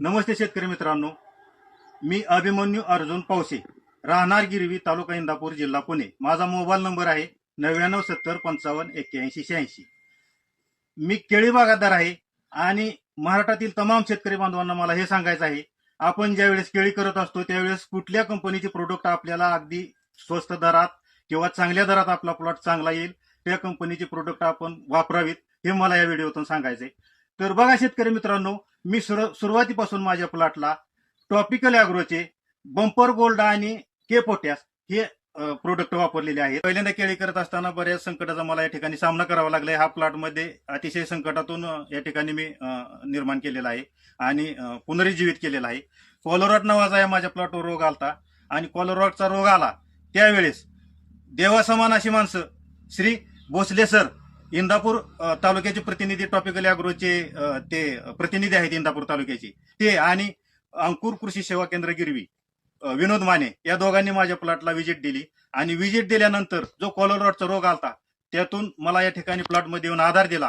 नमस्ते शेतकरी मित्रांनो. मी अभिमन्यू अर्जुन पावसे राहणार गिरवी तालुका इंदापूर जिल्हा पुणे. माझा मोबाईल नंबर आहे नव्याण्णव सत्तर पंचावन्न एक्क्याऐंशी शहाऐंशी. मी केळी बागायतदार आहे आणि महाराष्ट्रातील तमाम शेतकरी बांधवांना मला हे सांगायचं आहे आपण ज्यावेळेस केळी करत असतो त्यावेळेस कुठल्या कंपनीचे प्रोडक्ट आपल्याला अगदी स्वस्त दरात किंवा चांगल्या दरात आपला प्लॉट चांगला येईल त्या कंपनीचे प्रोडक्ट आपण वापरावीत हे मला या व्हिडिओतून सांगायचंय. तर बघा शेतकरी मित्रांनो मी सुर- सुरुवातीपासून माझ्या प्लॉटला टॉपिकल अॅग्रोचे बंपर गोल्ड आणि के पोटॅस हे प्रोडक्ट वापरलेले आहेत. पहिल्यांदा केळी करत असताना बऱ्याच संकटाचा मला या ठिकाणी सामना करावा लागलाय हा प्लॉटमध्ये अतिशय संकटातून या ठिकाणी मी निर्माण केलेला आहे आणि पुनरुज्जीवित केलेला आहे. कॉलोरॉट नावाचा या माझ्या प्लॉटवर रोग आलता आणि कॉलोरॉटचा रोग आला त्यावेळेस देवासमान अशी माणसं श्री भोसले सर इंदापूर तालुक्याचे प्रतिनिधी टॉपिकल अॅग्रोचे ते प्रतिनिधी आहेत इंदापूर तालुक्याचे. ते आणि अंकुर कृषी सेवा केंद्र गिरवी. विनोद माने या दोघांनी माझ्या प्लॉटला व्हिजिट दिली. आणि व्हिजिट दिल्यानंतर जो कॉलोरॉडचा रोग आलता त्यातून मला या ठिकाणी प्लॉटमध्ये येऊन आधार दिला.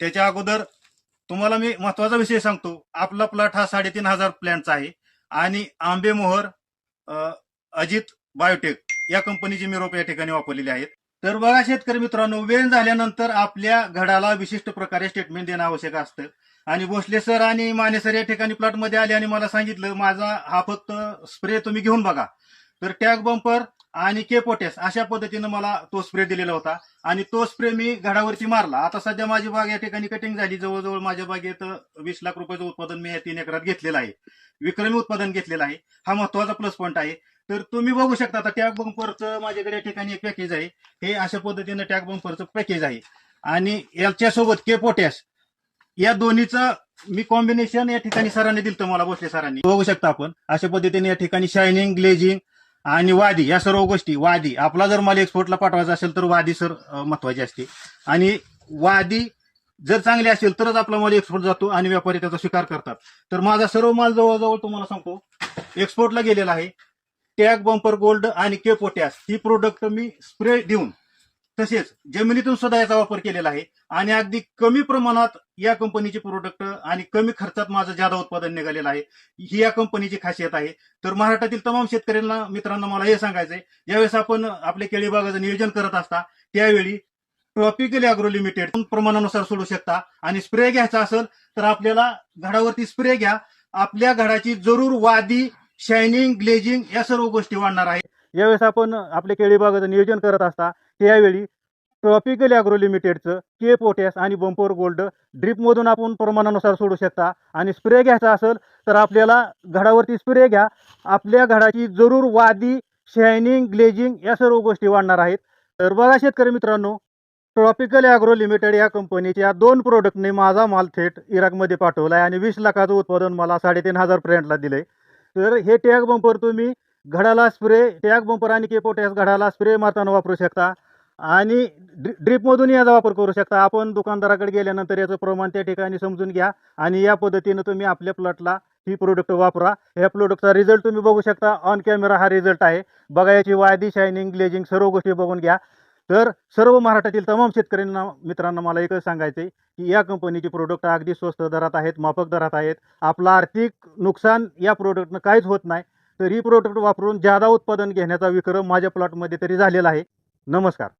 त्याच्या अगोदर तुम्हाला मी महत्त्वाचा विषय सांगतो. आपला प्लॉट हा साडेतीन हजार प्लॅनचा आहे. आणि आंबेमोहर अजित बायोटेक या कंपनीची मी रोप या ठिकाणी वापरलेली आहेत. तर बघा शेतकरी मित्रांनो वेळ झाल्यानंतर आपल्या घडाला विशिष्ट प्रकारे स्टेटमेंट देणं आवश्यक असतं. आणि भोसले सर आणि माने सर या ठिकाणी प्लॉटमध्ये आले आणि मला सांगितलं माझा हा फक्त स्प्रे तुम्ही घेऊन बघा. तर टॅग बंपर आणि के पोटॅस अशा पद्धतीनं मला तो स्प्रे दिलेला होता. आणि तो स्प्रे मी घडावरती मारला. आता सध्या माझी बाग या ठिकाणी कटिंग झाली. जवळजवळ माझ्या बागेत वीस लाख रुपयाचं उत्पादन मी या तीन एकरात घेतलेलं आहे. विक्रमी उत्पादन घेतलेलं आहे. हा महत्त्वाचा प्लस पॉईंट आहे. तर तुम्ही बघू शकता आता टॅग बंपरचं माझ्याकडे या ठिकाणी एक पॅकेज आहे. हे अशा पद्धतीनं टॅग बंपरचं पॅकेज आहे. आणि याच्यासोबत के पोटॅश या दोन्हीचं मी कॉम्बिनेशन या ठिकाणी सरांनी दिलं मला भोसले सरांनी. बघू शकता आपण. अशा पद्धतीने या ठिकाणी शायनिंग ग्लेजिंग आणि वादी या सर्व गोष्टी. वादी. आपला जर माल एक्सपोर्टला पाठवायचा असेल तर वादी सर महत्वाची असते. आणि वादी जर चांगली असेल तरच आपला माल एक्सपोर्ट जातो आणि व्यापारी त्याचा स्वीकार करतात. तर माझा सर्व माल जवळजवळ तुम्हाला सांगतो एक्सपोर्टला गेलेला आहे. टॅग बंपर गोल्ड आणि के पोटॅस ही प्रोडक्ट मी स्प्रे देऊन तसेच जमिनीतून सुद्धा याचा वापर केलेला आहे. आणि अगदी कमी प्रमाणात या कंपनीचे प्रोडक्ट आणि कमी खर्चात माझं ज्यादा उत्पादन निघालेलं आहे. ही या कंपनीची खासियत आहे. तर महाराष्ट्रातील तमाम शेतकऱ्यांना मित्रांना मला हे सांगायचंय. ज्यावेळेस आपण आपल्या केळीबागाचं नियोजन करत असता त्यावेळी ट्रॉपिकल अॅग्रो लिमिटेड प्रमाणानुसार सोडू शकता. आणि स्प्रे घ्यायचा असेल तर आपल्याला घडावरती स्प्रे घ्या. आपल्या घडाची जरूर वादी शायनिंग ग्लेजिंग या सर्व गोष्टी वाढणार आहे यावेळेस आपण आपल्या केळी बागाचं नियोजन करत असता यावेळी ट्रॉपिकल अॅग्रो लिमिटेडचं के पोटॅस आणि बंपर गोल्ड ड्रीपमधून आपण प्रमाणानुसार सोडू शकता. आणि स्प्रे घ्यायचा असेल तर आपल्याला घडावरती स्प्रे घ्या. आपल्या घडाची जरूर वादी शायनिंग ग्लेजिंग या सर्व गोष्टी वाढणार आहेत. तर बघा शेतकरी मित्रांनो ट्रॉपिकल अॅग्रो लिमिटेड या कंपनीच्या दोन प्रोडक्टने माझा माल थेट इराकमध्ये पाठवला आहे आणि वीस लाखाचं उत्पादन मला साडेतीन हजार पर्यंतला आहे तर हे टॅग बंपर तुम्ही घडाला स्प्रे टॅग बंपर आणि के घडाला स्प्रे मारताना वापरू शकता. आणि ड्रि ड्रिपमधून याचा वापर करू शकता. आपण दुकानदाराकडे गेल्यानंतर याचं प्रमाण त्या ठिकाणी समजून घ्या आणि या पद्धतीनं तुम्ही आपल्या प्लॉटला ही प्रोडक्ट वापरा. या प्रोडक्टचा रिझल्ट तुम्ही बघू शकता. ऑन कॅमेरा हा रिझल्ट आहे. बघा याची वायदी शायनिंग ग्लेजिंग सर्व गोष्टी बघून घ्या. तर सर्व महाराष्ट्रातील तमाम शेतकऱ्यांना मित्रांना मला एकच सांगायचं आहे की या कंपनीचे प्रोडक्ट अगदी स्वस्त दरात आहेत माफक दरात आहेत. आपलं आर्थिक नुकसान या प्रोडक्टनं काहीच होत नाही. तर ही प्रोडक्ट वापरून जादा उत्पादन घेण्याचा विक्रम माझ्या प्लॉटमध्ये तरी झालेला आहे. नमस्कार.